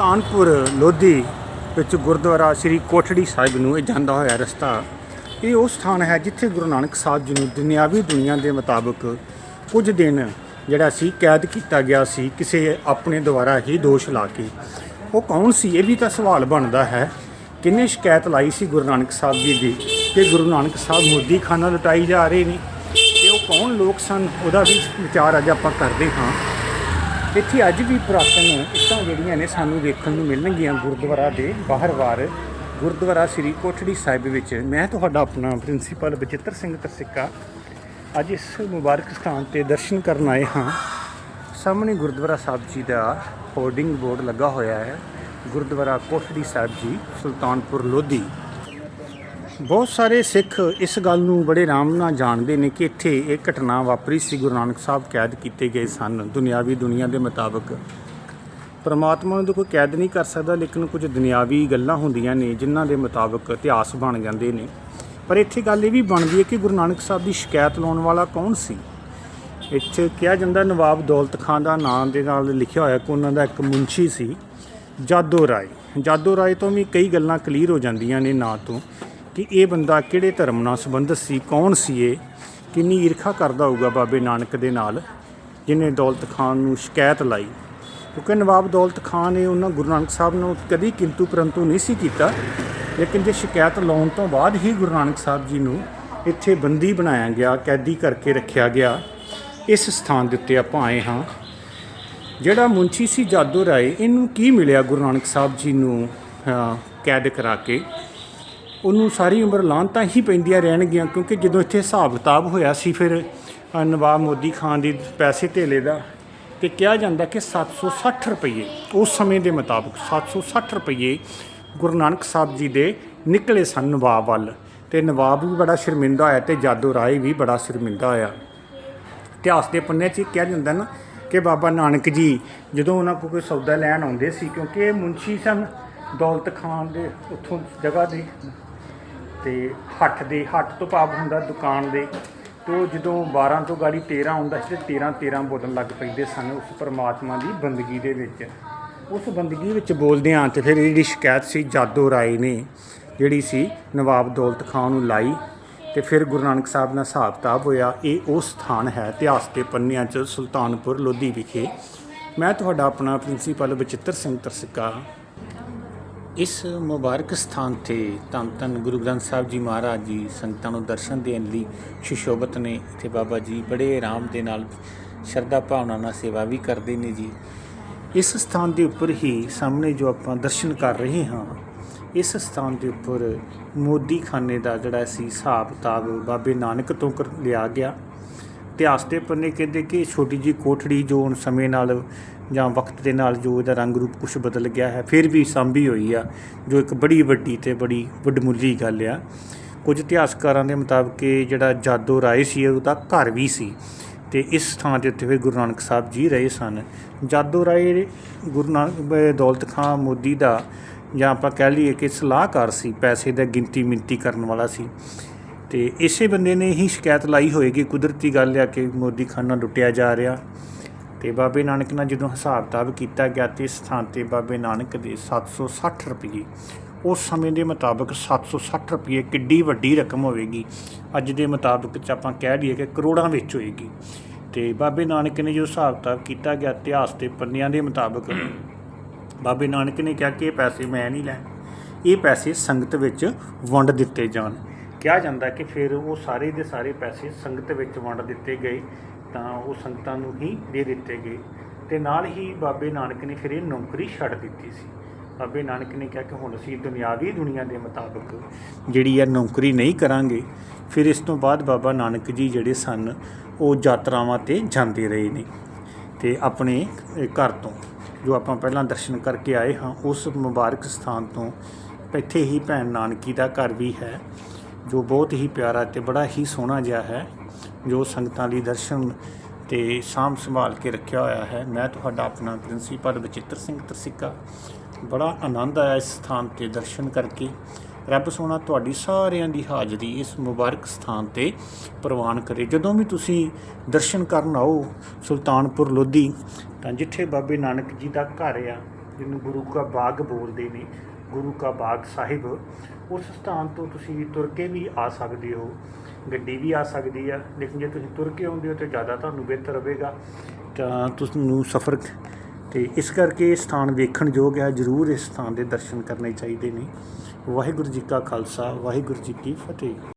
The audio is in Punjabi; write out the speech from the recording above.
ਸੁਲਤਾਨਪੁਰ ਲੋਧੀ ਵਿੱਚ ਗੁਰਦੁਆਰਾ ਸ੍ਰੀ ਕੋਠੜੀ ਸਾਹਿਬ ਨੂੰ ਇਹ ਜਾਂਦਾ ਹੋਇਆ ਰਸਤਾ, ਇਹ ਉਹ ਸਥਾਨ ਹੈ ਜਿੱਥੇ ਗੁਰੂ ਨਾਨਕ ਸਾਹਿਬ ਜੀ ਨੂੰ ਦੁਨਿਆਵੀ ਦੁਨੀਆ ਦੇ ਮੁਤਾਬਕ ਕੁਝ ਦਿਨ ਜਿਹੜਾ ਸੀ ਕੈਦ ਕੀਤਾ ਗਿਆ ਸੀ, ਕਿਸੇ ਆਪਣੇ ਦੁਆਰਾ ਹੀ ਦੋਸ਼ ਲਾ ਕੇ। ਉਹ ਕੌਣ ਸੀ? ਇਹ ਵੀ ਤਾਂ ਸਵਾਲ ਬਣਦਾ ਹੈ। ਕਿੰਨੇ ਸ਼ਿਕਾਇਤ ਲਾਈ ਸੀ ਗੁਰੂ ਨਾਨਕ ਸਾਹਿਬ ਜੀ ਦੀ ਕਿ ਗੁਰੂ ਨਾਨਕ ਸਾਹਿਬ ਮੋਦੀ ਖਾਨਾ ਲੁਟਾਈ ਜਾ ਰਹੇ ਨੇ? ਤੇ ਉਹ ਕੌਣ ਲੋਕ ਸਨ? ਉਹਦਾ ਵੀ ਵਿਚਾਰ ਅੱਜ ਆਪਾਂ ਕਰਦੇ ਹਾਂ। ਇੱਥੇ ਅੱਜ ਵੀ ਪੁਰਾਤਨ ਇੱਟਾਂ ਜਿਹੜੀਆਂ ਨੇ ਸਾਨੂੰ ਵੇਖਣ ਨੂੰ ਮਿਲਣਗੀਆਂ ਗੁਰਦੁਆਰਾ ਦੇ ਬਾਹਰ ਵਾਰ। ਗੁਰਦੁਆਰਾ ਸ੍ਰੀ ਕੋਠੜੀ ਸਾਹਿਬ ਵਿੱਚ। ਮੈਂ ਤੁਹਾਡਾ ਆਪਣਾ ਪ੍ਰਿੰਸੀਪਲ ਬਚਿੱਤਰ ਸਿੰਘ ਤਰਸਿੱਕਾ। ਅੱਜ ਇਸ ਮੁਬਾਰਕ ਸਥਾਨ ਤੇ ਦਰਸ਼ਨ ਕਰਨ ਆਏ ਹਾਂ। ਸਾਹਮਣੇ ਗੁਰਦੁਆਰਾ ਸਾਹਿਬ ਜੀ ਦਾ ਹੋਰਡਿੰਗ ਬੋਰਡ ਲੱਗਾ ਹੋਇਆ ਹੈ। ਗੁਰਦੁਆਰਾ ਕੋਠੜੀ ਸਾਹਿਬ ਜੀ, ਸੁਲਤਾਨਪੁਰ ਲੋਧੀ। ਬਹੁਤ ਸਾਰੇ ਸਿੱਖ ਇਸ ਗੱਲ ਨੂੰ ਬੜੇ ਆਰਾਮ ਨਾਲ ਜਾਣਦੇ ਨੇ ਕਿ ਇੱਥੇ ਇਹ ਘਟਨਾ ਵਾਪਰੀ ਸੀ। ਗੁਰੂ ਨਾਨਕ ਸਾਹਿਬ ਕੈਦ ਕੀਤੇ ਗਏ ਸਨ। ਦੁਨਿਆਵੀ ਦੁਨੀਆ ਦੇ ਮੁਤਾਬਕ ਪਰਮਾਤਮਾ ਨੂੰ ਤਾਂ ਕੋਈ ਕੈਦ ਨਹੀਂ ਕਰ ਸਕਦਾ, ਲੇਕਿਨ ਕੁਝ ਦੁਨਿਆਵੀ ਗੱਲਾਂ ਹੁੰਦੀਆਂ ਨੇ ਜਿਨ੍ਹਾਂ ਦੇ ਮੁਤਾਬਕ ਇਤਿਹਾਸ ਬਣ ਜਾਂਦੇ ਨੇ। ਪਰ ਇੱਥੇ ਗੱਲ ਇਹ ਵੀ ਬਣਦੀ ਹੈ ਕਿ ਗੁਰੂ ਨਾਨਕ ਸਾਹਿਬ ਦੀ ਸ਼ਿਕਾਇਤ ਲਾਉਣ ਵਾਲਾ ਕੌਣ ਸੀ? ਇੱਥੇ ਕਿਹਾ ਜਾਂਦਾ ਨਵਾਬ ਦੌਲਤ ਖਾਨ ਦਾ ਨਾਮ ਦੇ ਨਾਲ ਲਿਖਿਆ ਹੋਇਆ ਕਿ ਉਹਨਾਂ ਦਾ ਇੱਕ ਮੁੰਸ਼ੀ ਸੀ, ਜਾਦੋ ਰਾਏ। ਜਾਦੋ ਰਾਏ ਤੋਂ ਵੀ ਕਈ ਗੱਲਾਂ ਕਲੀਅਰ ਹੋ ਜਾਂਦੀਆਂ ਨੇ ਨਾਂ ਤੋਂ। ਕਿ ਇਹ ਬੰਦਾ ਕਿਹੜੇ ਧਰਮ ਨਾਲ ਸੰਬੰਧਿਤ ਸੀ, ਕੌਣ ਸੀ ਇਹ? ਕਿੰਨੀ ਈਰਖਾ ਕਰਦਾ ਹੋਊਗਾ ਬਾਬੇ ਨਾਨਕ ਦੇ ਨਾਲ, ਜਿਹਨੇ ਦੌਲਤ ਖਾਨ ਨੂੰ ਸ਼ਿਕਾਇਤ ਲਾਈ। ਕਿਉਂਕਿ ਨਵਾਬ ਦੌਲਤ ਖਾਨ ਨੇ ਉਹਨਾਂ ਗੁਰੂ ਨਾਨਕ ਸਾਹਿਬ ਨੂੰ ਕਦੀ ਕਿੰਤੂ ਪਰੰਤੂ ਨਹੀਂ ਸੀ ਕੀਤਾ, ਲੇਕਿਨ ਜੇ ਸ਼ਿਕਾਇਤ ਲਾਉਣ ਤੋਂ ਬਾਅਦ ਹੀ ਗੁਰੂ ਨਾਨਕ ਸਾਹਿਬ ਜੀ ਨੂੰ ਇੱਥੇ ਬੰਦੀ ਬਣਾਇਆ ਗਿਆ, ਕੈਦੀ ਕਰਕੇ ਰੱਖਿਆ ਗਿਆ, ਇਸ ਸਥਾਨ ਦੇ ਉੱਤੇ ਆਪਾਂ ਆਏ ਹਾਂ। ਜਿਹੜਾ ਮੁੰਸ਼ੀ ਸੀ ਜਾਦੂ ਰਾਏ, ਇਹਨੂੰ ਕੀ ਮਿਲਿਆ ਗੁਰੂ ਨਾਨਕ ਸਾਹਿਬ ਜੀ ਨੂੰ ਕੈਦ ਕਰਾ ਕੇ? ਉਹਨੂੰ ਸਾਰੀ ਉਮਰ ਲਾਂਤਾਂ ਹੀ ਪੈਂਦੀਆਂ ਰਹਿਣਗੀਆਂ, ਕਿਉਂਕਿ ਜਦੋਂ ਇੱਥੇ ਹਿਸਾਬ ਕਿਤਾਬ ਹੋਇਆ ਸੀ ਫਿਰ ਨਵਾਬ ਮੋਦੀ ਖਾਨ ਦੀ ਪੈਸੇ ਧੇਲੇ ਦਾ ਤੇ ਕਿਹਾ ਜਾਂਦਾ ਕਿ 760 ਰੁਪਏ ਉਸ ਸਮੇਂ ਦੇ ਮੁਤਾਬਕ 760 ਰੁਪਏ ਗੁਰੂ ਨਾਨਕ ਸਾਹਿਬ ਜੀ ਦੇ ਨਿਕਲੇ ਸਨ ਨਵਾਬ ਵੱਲ। ਤੇ ਨਵਾਬ ਵੀ ਬੜਾ ਸ਼ਰਮਿੰਦਾ ਹੋਇਆ ਤੇ ਜਾਦੂ ਰਾਏ ਵੀ ਬੜਾ ਸ਼ਰਮਿੰਦਾ ਹੋਇਆ। ਇਤਿਹਾਸ ਦੇ ਪੰਨੇ 'ਚ ਇਹ ਕਿਹਾ ਜਾਂਦਾ ਨਾ ਕਿ ਬਾਬਾ ਨਾਨਕ ਜੀ ਜਦੋਂ ਉਹਨਾਂ ਕੋਲ ਕੋਈ ਸੌਦਾ ਲੈਣ ਆਉਂਦੇ ਸੀ, ਕਿਉਂਕਿ ਇਹ ਮੁਨਸ਼ੀ ਸਨ ਦੌਲਤ ਖਾਨ ਦੇ ਉੱਥੋਂ ਜਗ੍ਹਾ ਦੇ ਤੇ ਹੱਠ ਦੇ, ਹੱਠ ਤੋਂ ਭਾਵ ਹੁੰਦਾ ਦੁਕਾਨ ਦੇ, ਤੋਂ ਜਦੋਂ 12 ਤੋਂ ਗਾੜੀ 13 ਆਉਂਦਾ ਸੀ ਤੇ 13 13 ਬੋਲਣ ਲੱਗ ਪੈਂਦੇ ਸਨ ਉਸ ਪਰਮਾਤਮਾ ਦੀ ਬੰਦਗੀ ਦੇ ਵਿੱਚ। ਉਸ ਬੰਦਗੀ ਵਿੱਚ ਬੋਲਦੇ ਆਂ ਤੇ ਫਿਰ ਜਿਹੜੀ ਸ਼ਿਕਾਇਤ ਸੀ, ਜਾਦੋ ਰਾਏ ਨੇ ਜਿਹੜੀ ਸੀ ਨਵਾਬ ਦੌਲਤ ਖਾਨ ਨੂੰ ਲਾਈ ਤੇ ਫਿਰ ਗੁਰੂ ਨਾਨਕ ਸਾਹਿਬ ਨਾਲ ਹਿਸਾਬ ਕਿਤਾਬ ਹੋਇਆ, ਇਹ ਉਹ ਸਥਾਨ ਹੈ ਇਤਿਹਾਸ ਦੇ ਪੰਨਿਆਂ 'ਚ ਸੁਲਤਾਨਪੁਰ ਲੋਧੀ ਵਿਖੇ। ਮੈਂ ਤੁਹਾਡਾ ਆਪਣਾ ਪ੍ਰਿੰਸੀਪਲ ਬਚਿੱਤਰ ਸਿੰਘ ਤਰਸਿੱਕਾ ਇਸ ਮੁਬਾਰਕ ਸਥਾਨ ਤੇ ਧੰਨ ਧੰਨ ਗੁਰੂ ਗ੍ਰੰਥ ਸਾਹਿਬ ਜੀ ਮਹਾਰਾਜ ਜੀ ਸੰਗਤਾਂ ਨੂੰ ਦਰਸ਼ਨ ਦੇਣ ਲਈ ਸ਼ਿਸ਼ੋਭਤ ਨੇ ਇੱਥੇ ਬਾਬਾ ਜੀ ਬੜੇ ਆਰਾਮ ਦੇ ਨਾਲ ਸ਼ਰਧਾ ਭਾਵਨਾ ਨਾਲ ਸੇਵਾ ਵੀ ਕਰਦੇ ਨੇ ਜੀ। ਇਸ ਸਥਾਨ ਦੇ ਉੱਪਰ ਹੀ ਸਾਹਮਣੇ ਜੋ ਆਪਾਂ ਦਰਸ਼ਨ ਕਰ ਰਹੇ ਹਾਂ, ਇਸ ਸਥਾਨ ਦੇ ਉੱਪਰ ਮੋਦੀ ਖਾਨੇ ਦਾ ਜਿਹੜਾ ਸੀ ਹਿਸਾਬ ਕਿਤਾਬ ਬਾਬੇ ਨਾਨਕ ਤੋਂ ਕਰ ਲਿਆ ਗਿਆ। ਇਤਿਹਾਸ ਦੇ ਪੰਨੇ ਕਹਿੰਦੇ ਕਿ ਛੋਟੀ ਜੀ ਕੋਠੜੀ ਜੋ ਹੁਣ ਸਮੇਂ ਨਾਲ ਜਾਂ ਵਕਤ ਦੇ ਨਾਲ ਜੋ ਇਹਦਾ ਰੰਗ ਰੂਪ ਕੁਝ ਬਦਲ ਗਿਆ ਹੈ, ਫਿਰ ਵੀ ਸਾਂਭੀ ਹੋਈ ਆ, ਜੋ ਇੱਕ ਬੜੀ ਵੱਡੀ ਤੇ ਬੜੀ ਵੱਡਮੁੱਲੀ ਗੱਲ ਆ। ਕੁਝ ਇਤਿਹਾਸਕਾਰਾਂ ਦੇ ਮੁਤਾਬਕ ਜਿਹੜਾ ਜਾਦੋ ਰਾਏ ਸੀ ਉਹਦਾ ਘਰ ਵੀ ਸੀ ਤੇ ਇਸ ਥਾਂ ਦੇ ਉੱਤੇ ਫਿਰ ਗੁਰੂ ਨਾਨਕ ਸਾਹਿਬ ਜੀ ਰਹੇ ਸਨ। ਜਾਦੋ ਰਾਏ ਗੁਰੂ ਨਾਨਕ ਦੌਲਤ ਖਾਂ ਮੋਦੀ ਦਾ ਜਾਂ ਆਪਾਂ ਕਹਿ ਲਈਏ ਕਿ ਸਲਾਹਕਾਰ ਸੀ, ਪੈਸੇ ਦਾ ਗਿਣਤੀ ਮਿੰਤੀ ਕਰਨ ਵਾਲਾ ਸੀ। ਤੇ ਇਸੇ ਬੰਦੇ ਨੇ ਹੀ ਸ਼ਿਕਾਇਤ ਲਾਈ ਹੋਏਗੀ। ਕੁਦਰਤੀ ਗੱਲ ਆ ਕਿ ਮੋਦੀ ਖਾਨਾ ਲੁੱਟਿਆ ਜਾ ਰਿਹਾ। ਤੇ ਬਾਬੇ ਨਾਨਕ ਨਾਲ ਜਦੋਂ ਹਿਸਾਬ ਕਿਤਾਬ ਕੀਤਾ ਗਿਆ ਤੇ ਇਸ ਥਾਂ ਤੇ ਬਾਬੇ ਨਾਨਕ ਦੇ 760 ਰੁਪਏ ਉਸ ਸਮੇਂ ਦੇ ਮੁਤਾਬਕ 760 ਰੁਪਏ ਕਿੱਡੀ ਵੱਡੀ ਰਕਮ ਹੋਵੇਗੀ। ਅੱਜ ਦੇ ਮੁਤਾਬਕ ਚ ਆਪਾਂ ਕਹਿ ਲਈਏ ਕਿ ਕਰੋੜਾਂ ਵਿੱਚ ਹੋਏਗੀ। ਤੇ ਬਾਬੇ ਨਾਨਕ ਨੇ ਜੋ ਹਿਸਾਬ ਕਿਤਾਬ ਕੀਤਾ ਗਿਆ, ਇਤਿਹਾਸ ਦੇ ਪੰਨਿਆਂ ਦੇ ਮੁਤਾਬਕ ਬਾਬੇ ਨਾਨਕ ਨੇ ਕਿਹਾ ਕਿ ਇਹ ਪੈਸੇ ਮੈਂ ਨਹੀਂ ਲੈਣ ਇਹ ਪੈਸੇ ਸੰਗਤ ਵਿੱਚ ਵੰਡ ਦਿੱਤੇ ਜਾਣ। ਕਿਹਾ ਜਾਂਦਾ ਕਿ ਫਿਰ ਉਹ ਸਾਰੇ ਦੇ ਸਾਰੇ ਪੈਸੇ ਸੰਗਤ ਵਿੱਚ ਵੰਡ ਦਿੱਤੇ ਗਏ, ਤਾਂ ਉਹ ਸੰਗਤਾਂ ਨੂੰ ਹੀ ਦੇ ਦਿੱਤੇ ਗਏ। ਤੇ ਨਾਲ ਹੀ ਬਾਬੇ ਨਾਨਕ ਨੇ ਫਿਰ ਇਹ ਨੌਕਰੀ ਛੱਡ ਦਿੱਤੀ ਸੀ। ਬਾਬੇ ਨਾਨਕ ਨੇ ਕਿਹਾ ਕਿ ਹੁਣ ਅਸੀਂ ਦੁਨਿਆਵੀ ਦੁਨੀਆ ਦੇ ਮੁਤਾਬਕ ਜਿਹੜੀ ਆ ਨੌਕਰੀ ਨਹੀਂ ਕਰਾਂਗੇ, ਫਿਰ ਇਸ ਤੋਂ ਬਾਅਦ ਬਾਬਾ ਨਾਨਕ ਜੀ ਜਿਹੜੇ ਸਨ, ਉਹ ਯਾਤਰਾਵਾਂ ਤੇ ਜਾਂਦੇ ਰਹੇ ਨੇ। ਤੇ ਆਪਣੇ ਘਰ ਤੋਂ ਜੋ ਆਪਾਂ ਪਹਿਲਾਂ ਦਰਸ਼ਨ ਕਰਕੇ ਆਏ ਹਾਂ, ਉਸ ਮੁਬਾਰਕ ਸਥਾਨ ਤੋਂ ਇੱਥੇ ਹੀ ਭੈਣ ਨਾਨਕੀ ਦਾ ਘਰ ਵੀ ਹੈ। ਜੋ ਬਹੁਤ ਹੀ ਪਿਆਰਾ ਤੇ ਬੜਾ ਹੀ ਸੋਹਣਾ ਜਿਹਾ ਹੈ, ਜੋ ਸੰਗਤਾਂ ਲਈ ਦਰਸ਼ਨ ਤੇ ਸਾਂਭ ਸੰਭਾਲ ਕੇ ਰੱਖਿਆ ਹੋਇਆ ਹੈ। ਮੈਂ ਤੁਹਾਡਾ ਆਪਣਾ ਪ੍ਰਿੰਸੀਪਲ ਬਚਿੱਤਰ ਸਿੰਘ ਤਰਸਿੱਕਾ। ਬੜਾ ਆਨੰਦ ਆਇਆ ਇਸ ਸਥਾਨ ਤੇ ਦਰਸ਼ਨ ਕਰਕੇ। ਰੱਬ ਸੋਹਣਾ ਤੁਹਾਡੀ ਸਾਰਿਆਂ ਦੀ ਹਾਜ਼ਰੀ ਇਸ ਮੁਬਾਰਕ ਸਥਾਨ ਤੇ ਪ੍ਰਵਾਨ ਕਰੇ। ਜਦੋਂ ਵੀ ਤੁਸੀਂ ਦਰਸ਼ਨ ਕਰਨ ਆਓ ਸੁਲਤਾਨਪੁਰ ਲੋਧੀ, ਤਾਂ ਜਿੱਥੇ ਬਾਬੇ ਨਾਨਕ ਜੀ ਦਾ ਘਰ ਆ, ਜਿਹਨੂੰ ਗੁਰੂ ਕਾ ਬਾਗ ਬੋਲਦੇ ਨੇ ਗੁਰੂ ਕਾ ਬਾਗ ਸਾਹਿਬ, ਉਸ ਸਥਾਨ ਤੋਂ ਤੁਸੀਂ ਤੁਰ ਕੇ ਵੀ ਆ ਸਕਦੇ ਹੋ। ਗੱਡੀ ਵੀ ਆ ਸਕਦੀ ਆ, ਲੇਕਿਨ ਜੇ ਤੁਸੀਂ ਤੁਰ ਕੇ ਆਉਂਦੇ ਹੋ ਤਾਂ ਜ਼ਿਆਦਾ ਤੁਹਾਨੂੰ ਬਿਹਤਰ ਰਹੇਗਾ। ਤਾਂ ਤੁਹਾਨੂੰ ਸਫ਼ਰ ਤੇ ਇਸ ਕਰਕੇ ਇਹ ਸਥਾਨ ਵੇਖਣ ਯੋਗ ਹੈ ਜ਼ਰੂਰ ਇਸ ਸਥਾਨ ਦੇ ਦਰਸ਼ਨ ਕਰਨੇ ਚਾਹੀਦੇ ਨੇ। ਵਾਹਿਗੁਰੂ ਜੀ ਕਾ ਖਾਲਸਾ, ਵਾਹਿਗੁਰੂ ਜੀ ਕੀ ਫਤਿਹ।